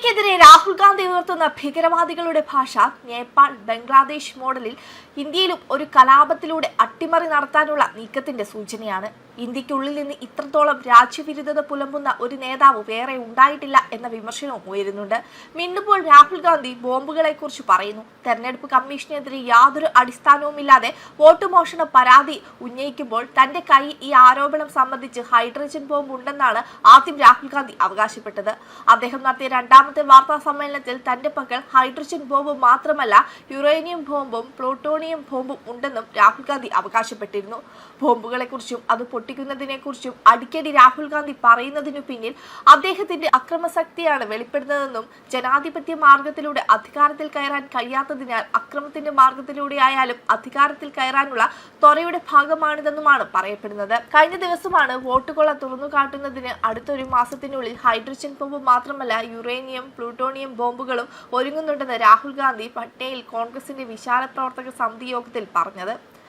ഇന്ത്യക്കെതിരെ രാഹുൽ ഗാന്ധി ഉയർത്തുന്ന ഭീകരവാദികളുടെ ഭാഷ നേപ്പാൾ ബംഗ്ലാദേശ് മോഡലിൽ ഇന്ത്യയിലും ഒരു കലാപത്തിലൂടെ അട്ടിമറി നടത്താനുള്ള നീക്കത്തിന്റെ സൂചനയാണ്. ഇന്ത്യക്കുള്ളിൽ നിന്ന് ഇത്രത്തോളം രാജ്യവിരുദ്ധത പുലമ്പുന്ന ഒരു നേതാവ് വേറെ ഉണ്ടായിട്ടില്ല എന്ന വിമർശനവും ഉയരുന്നുണ്ട്. മിണ്ടുമ്പോൾ രാഹുൽ ഗാന്ധി ബോംബുകളെ കുറിച്ച് പറയുന്നു. തെരഞ്ഞെടുപ്പ് കമ്മീഷനെതിരെ യാതൊരു അടിസ്ഥാനവുമില്ലാതെ വോട്ട് മോഷണ പരാതി ഉന്നയിക്കുമ്പോൾ തന്റെ കൈ ഈ ആരോപണം സംബന്ധിച്ച് ഹൈഡ്രജൻ ബോംബ് ഉണ്ടെന്നാണ് ആദ്യം രാഹുൽ ഗാന്ധി അവകാശപ്പെട്ടത്. അദ്ദേഹം നടത്തിയ രണ്ടാമത്തെ വാർത്താ സമ്മേളനത്തിൽ തന്റെ പക്കൽ ഹൈഡ്രജൻ ബോംബ് മാത്രമല്ല യുറേനിയം ബോംബും പ്ലൂട്ടോണിയം ബോംബും ഉണ്ടെന്നും രാഹുൽ ഗാന്ധി അവകാശപ്പെട്ടിരുന്നു. ബോംബുകളെക്കുറിച്ചും അത് പൊട്ടിക്കുന്നതിനെക്കുറിച്ചും അടിക്കടി രാഹുൽ ഗാന്ധി പറയുന്നതിനു പിന്നിൽ അദ്ദേഹത്തിന്റെ അക്രമശക്തിയാണ് വെളിപ്പെടുന്നതെന്നും ജനാധിപത്യ മാർഗത്തിലൂടെ അധികാരത്തിൽ കയറാൻ കഴിയാത്തതിനാൽ അക്രമത്തിന്റെ മാർഗത്തിലൂടെ ആയാലും അധികാരത്തിൽ കയറാനുള്ള ത്വരയുടെ ഭാഗമാണിതെന്നുമാണ് പറയപ്പെടുന്നത്. കഴിഞ്ഞ ദിവസമാണ് വോട്ടുകൊള്ള തുറന്നു കാട്ടുന്നതിന് അടുത്തൊരു മാസത്തിനുള്ളിൽ ഹൈഡ്രജൻ ബോംബ് മാത്രമല്ല യുറേനിയം പ്ലൂട്ടോണിയം ബോംബുകളും ഒരുങ്ങുന്നുണ്ടെന്ന് രാഹുൽ ഗാന്ധി പട്നയിൽ കോൺഗ്രസിന്റെ വിശാല പ്രവർത്തക സമിതി യോഗത്തിൽ പറഞ്ഞത്.